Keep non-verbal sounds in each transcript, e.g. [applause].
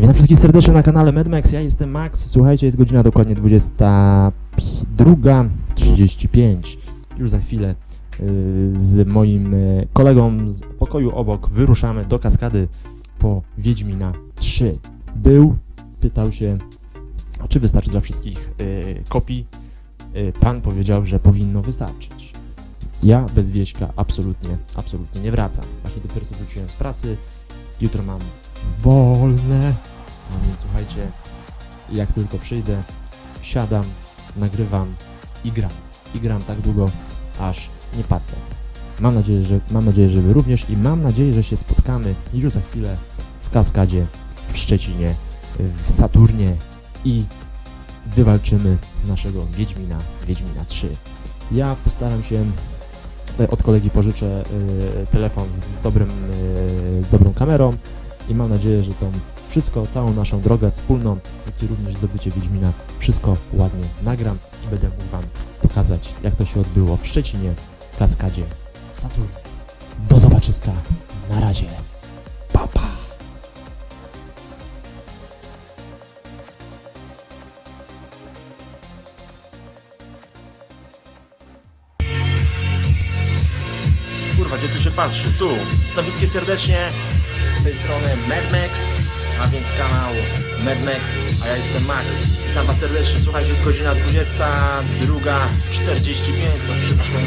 Witam wszystkich serdecznie na kanale MedMax. Ja jestem Max. Słuchajcie, jest godzina dokładnie 22.35. Już za chwilę y, z moim y, kolegą z pokoju obok wyruszamy do kaskady po Wiedźmina 3. Był, pytał się, czy wystarczy dla wszystkich y, kopii. Pan powiedział, że powinno wystarczyć. Ja bez Wieśka absolutnie, absolutnie nie wracam. Właśnie dopiero co wróciłem z pracy. Jutro mam wolne. No więc słuchajcie, jak tylko przyjdę, siadam, nagrywam i gram. I gram tak długo, aż nie padnę. Mam nadzieję, że, mam nadzieję, że wy również i mam nadzieję, że się spotkamy już za chwilę w Kaskadzie, w Szczecinie, w Saturnie i wywalczymy naszego Wiedźmina, Wiedźmina 3. Ja postaram się e, od kolegi pożyczę e, telefon z dobrym, e, z dobrą kamerą i mam nadzieję, że tą wszystko, całą naszą drogę wspólną, jak i również zdobycie Wiedźmina, wszystko ładnie nagram i będę mógł Wam pokazać, jak to się odbyło w Szczecinie, w Kaskadzie, w Saturnie. Do zobaczyska, na razie, pa pa! Kurwa, gdzie tu się patrzy? Tu. To wszystkie serdecznie z tej strony MadMax, a więc kanał MadMax, a ja jestem Max. Witam Was serdecznie. Słuchajcie, jest godzina 22.45, to szybko.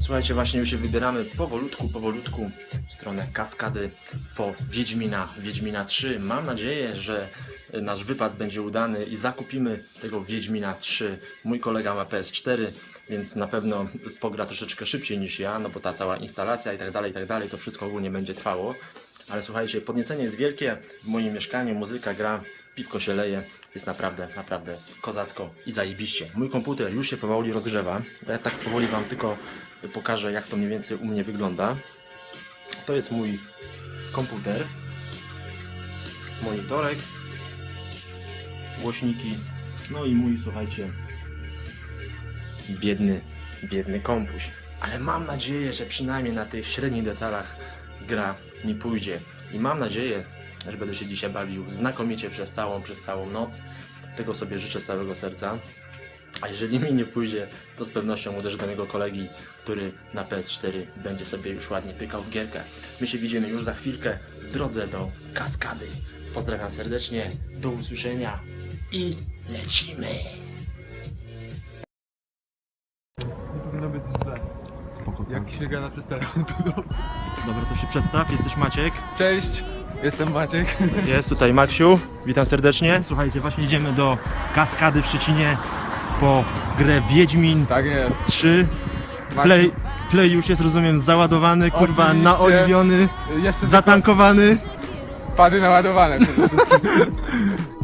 Słuchajcie, właśnie już się wybieramy powolutku, powolutku w stronę kaskady po Wiedźmina, Wiedźmina 3. Mam nadzieję, że nasz wypad będzie udany i zakupimy tego Wiedźmina 3. Mój kolega ma PS4, więc na pewno pogra troszeczkę szybciej niż ja, no bo ta cała instalacja i tak dalej, i tak dalej, to wszystko ogólnie będzie trwało. Ale słuchajcie, podniecenie jest wielkie w moim mieszkaniu, muzyka gra, piwko się leje, jest naprawdę, naprawdę kozacko i zajebiście. Mój komputer już się powoli rozgrzewa. Ja tak powoli Wam tylko pokażę, jak to mniej więcej u mnie wygląda. To jest mój komputer, monitorek, głośniki, no i mój, słuchajcie, biedny, biedny kompuś. Ale mam nadzieję, że przynajmniej na tych średnich detalach gra nie pójdzie. I mam nadzieję, że będę się dzisiaj bawił znakomicie przez całą, przez całą noc. Tego sobie życzę z całego serca. A jeżeli mi nie pójdzie, to z pewnością uderzę do mojego kolegi, który na PS4 będzie sobie już ładnie pykał w gierkę. My się widzimy już za chwilkę w drodze do kaskady. Pozdrawiam serdecznie, do usłyszenia i lecimy! powinno być źle. Spoko, co? Jak się gada przez telefon, to dobrze. Dobra, to się przedstaw, jesteś Maciek. Cześć, jestem Maciek. Jest tutaj Maksiu, witam serdecznie. Słuchajcie, właśnie idziemy do kaskady w Szczecinie po grę Wiedźmin Tak jest. 3. Maciek, Play, play już jest, rozumiem, załadowany, kurwa, Oczywiście. naoliwiony, Jeszcze zatankowany. pady naładowane przede wszystkim. [laughs]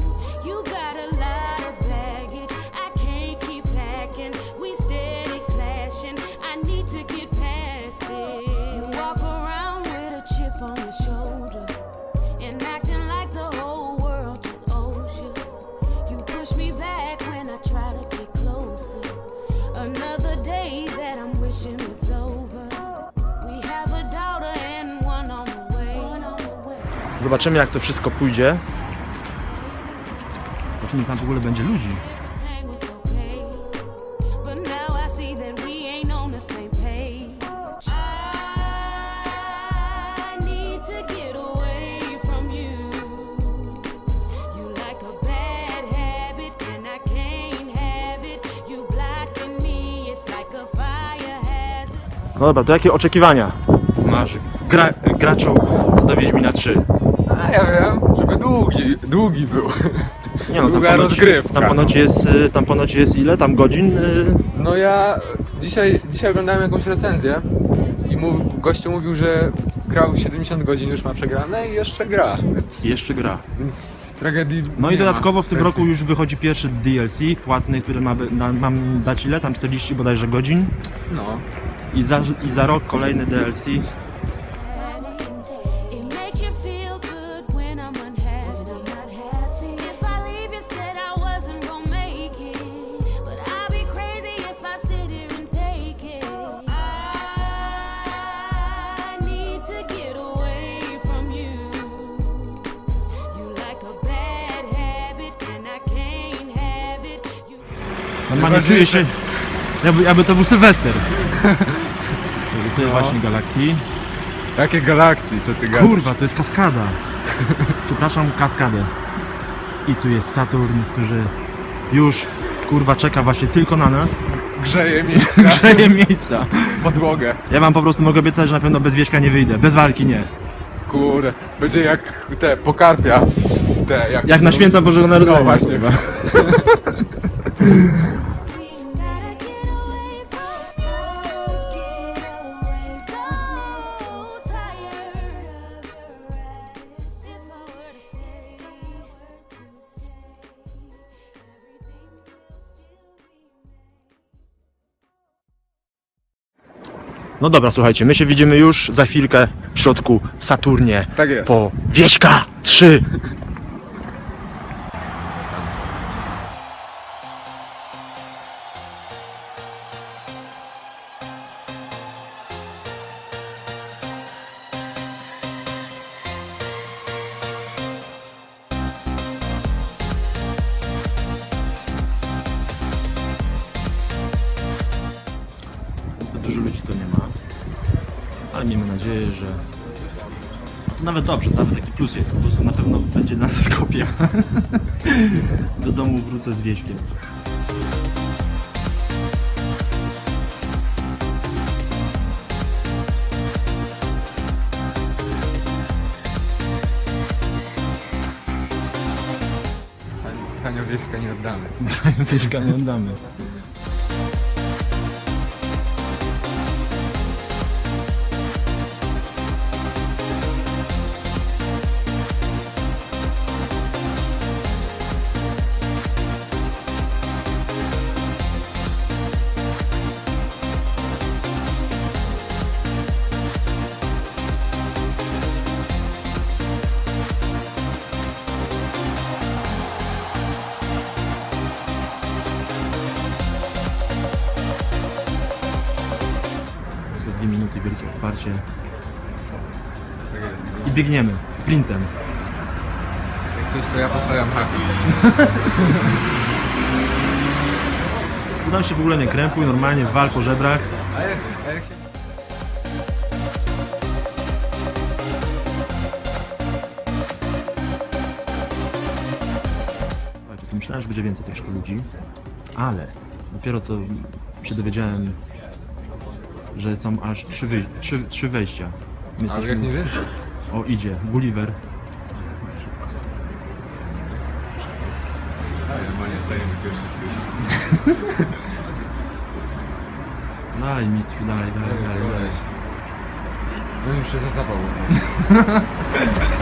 Zobaczymy, jak to wszystko pójdzie. Zobaczymy, tam w ogóle będzie ludzi. No dobra, to jakie oczekiwania masz gra, graczu co do Wiedźmina 3? Ja wiem, żeby długi, długi był. Nie no, Długa ponoć, rozgrywka. Tam ponoć, jest, y, tam ponoć jest ile? Tam godzin? y, No ja dzisiaj, dzisiaj oglądałem jakąś recenzję i mów, gościu mówił, że grał 70 godzin już ma przegrane i jeszcze gra, więc, Jeszcze gra. więc tragedii No i nie dodatkowo ma. w tym roku już wychodzi pierwszy DLC płatny, który ma, na, mam dać ile? Tam 40 bodajże godzin. No. I za, I za rok kolejny DLC. Normalnie czuję się, jakby, jakby to był Sylwester. To [laughs] jest właśnie galaksji. Jakie galaksji, co ty gadasz? Kurwa, to jest kaskada. [laughs] Przepraszam, kaskadę. I tu jest Saturn, który już kurwa czeka właśnie tylko na nas. Grzeje miejsca, [laughs] Grzeje miejsca. podłogę. Ja wam po prostu mogę obiecać, że na pewno bez wieśka nie wyjdę. Bez walki nie. Kurde, będzie jak te pokarpia. Te, jak, Jak na święta Bożego Narodzenia. No właśnie. kurwa. No dobra, słuchajcie, my się widzimy już za chwilkę w środku w Saturnie. Tak jest. Po Wieśka 3. Ale miejmy nadzieję, że nawet dobrze, nawet taki plus jest. Po prostu na pewno będzie na nas kopia. Do domu wrócę z wieśkiem. Tanio wieśka nie oddamy. Wieśka nie oddamy. I biegniemy sprintem. Jak coś to ja postawiam haki. [laughs] Udam się w ogóle nie krępuj, normalnie wal po żebrach. A jak, a jak się... Słuchajcie, myślałem, że będzie więcej troszkę ludzi, ale dopiero co się dowiedziałem, że są aż trzy, trzy, trzy wejścia. My Ale jesteśmy- jak nie wiesz? O, idzie, Gulliver. A, normalnie stajemy pierwszy. Dalej, mistrzu, dalej, dalej, dalej. dalej. No już się zasapał. [laughs]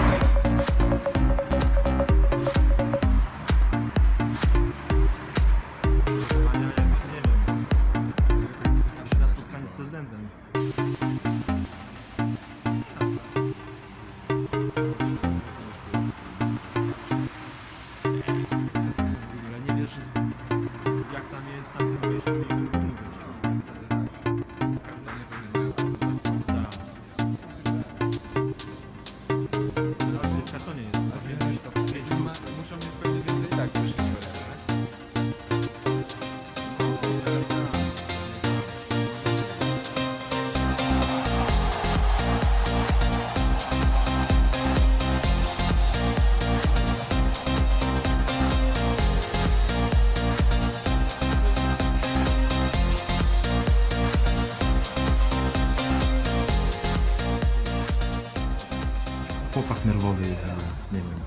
Chłopak nerwowy jest, ale nie wiem.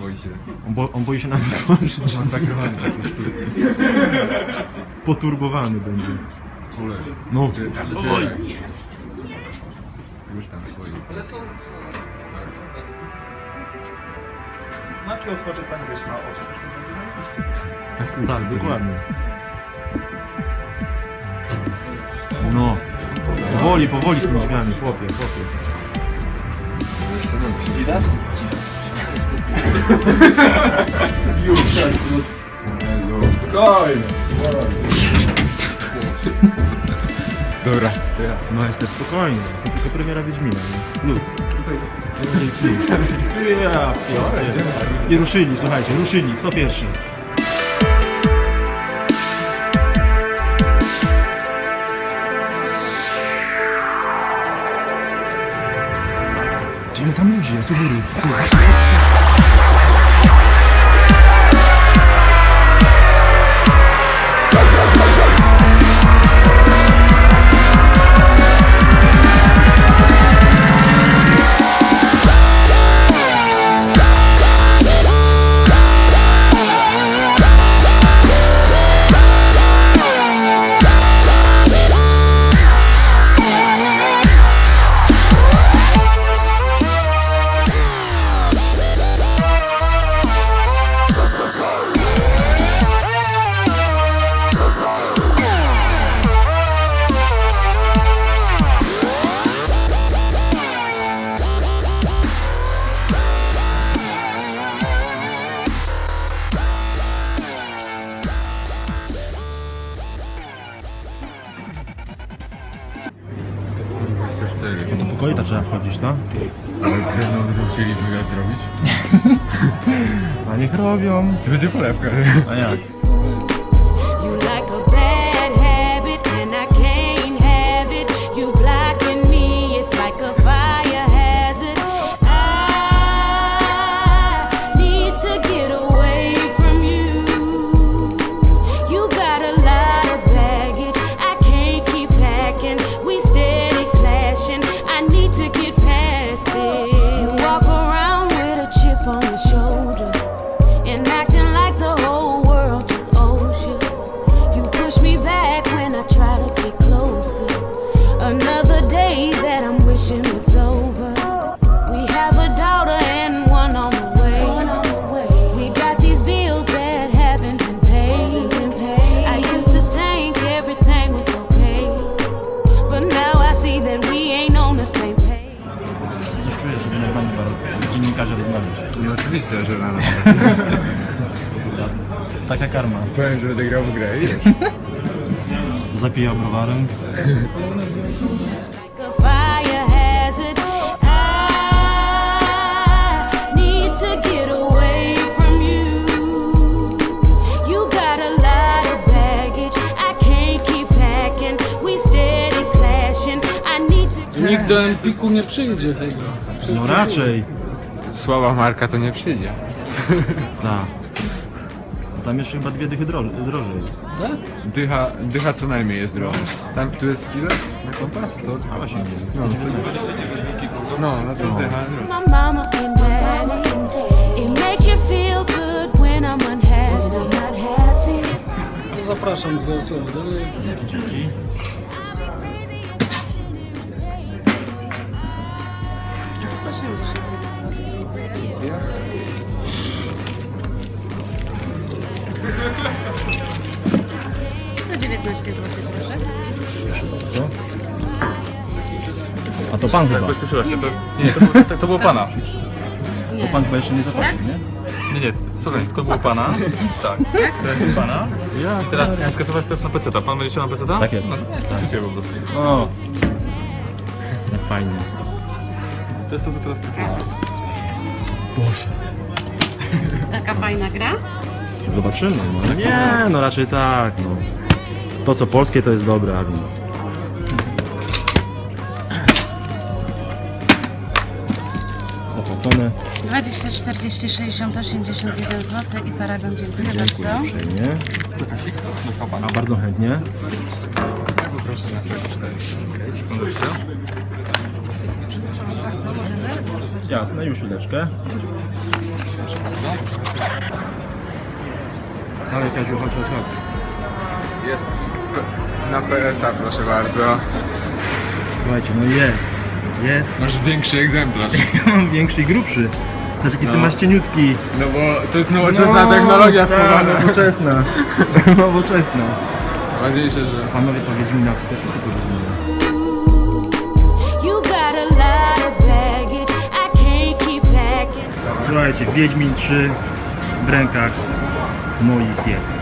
boi się. On, bo, on boi się nawet [laughs] otworzyć. Masakrowany po prostu. Poturbowany będzie. Kule. No. Oj. Już tam swoi. Maki otworzy pani wiesz ma oczy. Tak, dokładnie. No. Powoli, powoli z tymi drzwiami, chłopie, chłopie. Jeszcze nogi się Widać? Jezu. Spokojnie. Dobra, to ja. No jestem spokojny. To tylko premiera Wiedźmina, więc plus. [laughs] Ja, pierdolę. I ruszyli, słuchajcie, ruszyli. Kto pierwszy? Ale tam ludzie, jest u góry. Do pokoju to trzeba wchodzić, tak? Ale gdzie znowu chcieli wywiad zrobić? [laughs] A niech robią. To będzie polewka. A jak? Oczywiście, że nas. Taka karma. Powiem, że będę grał w grę. [laughs] Zapijał browarem. like a fire hazard. I need to get away from you. You got a lot of baggage. I can't keep packing. We steady clashing. I need to. Nikt do Empiku nie przyjdzie chyba. No raczej. Słaba marka to nie przyjdzie. [laughs] Tak. Tam jeszcze chyba dwie dychy drożej, drożej jest. Tak? Dycha, dycha co najmniej jest droga. Tam tu jest ile? Na kompas? To? A właśnie nie wiem. No, no to dycha droga. My mama and daddy. It makes you feel good when I'm unhappy. I'm not happy. To zapraszam dwie osoby dalej. Dzięki. Pan chyba. Spieszyła się, to, nie, to, było- to, to było pana. To pan chyba jeszcze nie zapłacił, nie? Nie, nie, spokojnie, to było pana. Tak, to jest pana. Ja. I teraz skatować też na PC-ta. Pan będzie chciał na PC-ta? Tak jest. No, Życie po prostu. O. Jak fajnie. To jest to, co teraz ty Taka fajna gra. Zobaczymy. No nie, no raczej tak. No. To co polskie to jest dobre, a więc. Zapłacone. 20, 40, 60, 81 zł i paragon. Dziękuję Dziękuję bardzo. uprzejmie. A bardzo chętnie. Na 4. Sekundeczkę. Jasne, już chwileczkę. Ale chodź, chodź, chodź. Jest na PSA, proszę bardzo. Słuchajcie, no jest. Jest. Masz większy egzemplarz. [laughs] Ja mam większy i grubszy. Znaczy, ty No. masz cieniutki. No bo to jest nowoczesna technologia tak, schowana. Nowoczesna. [laughs] Nowoczesna. Ważniejsze, że... Panowie powiedzieli na wstępie, co to. Słuchajcie, Wiedźmin 3 w rękach moich jest.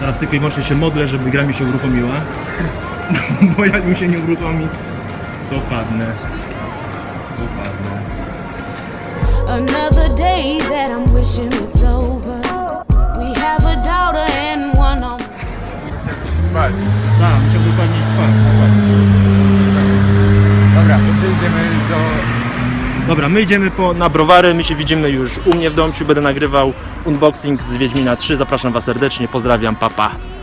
Teraz tylko i wyłącznie się modlę, żeby gra mi się uruchomiła. [laughs] Bo jak mi się nie uruchomi, to padnę. To padnę. Another day that I'm wishing was over. We have a daughter and one on. Spać. Tak, musiał dokładniej spać. Dobra, to przejdziemy do Dobra, my idziemy po, na browary, my się widzimy już u mnie w domciu, będę nagrywał unboxing z Wiedźmina 3, zapraszam Was serdecznie, pozdrawiam, papa. Pa.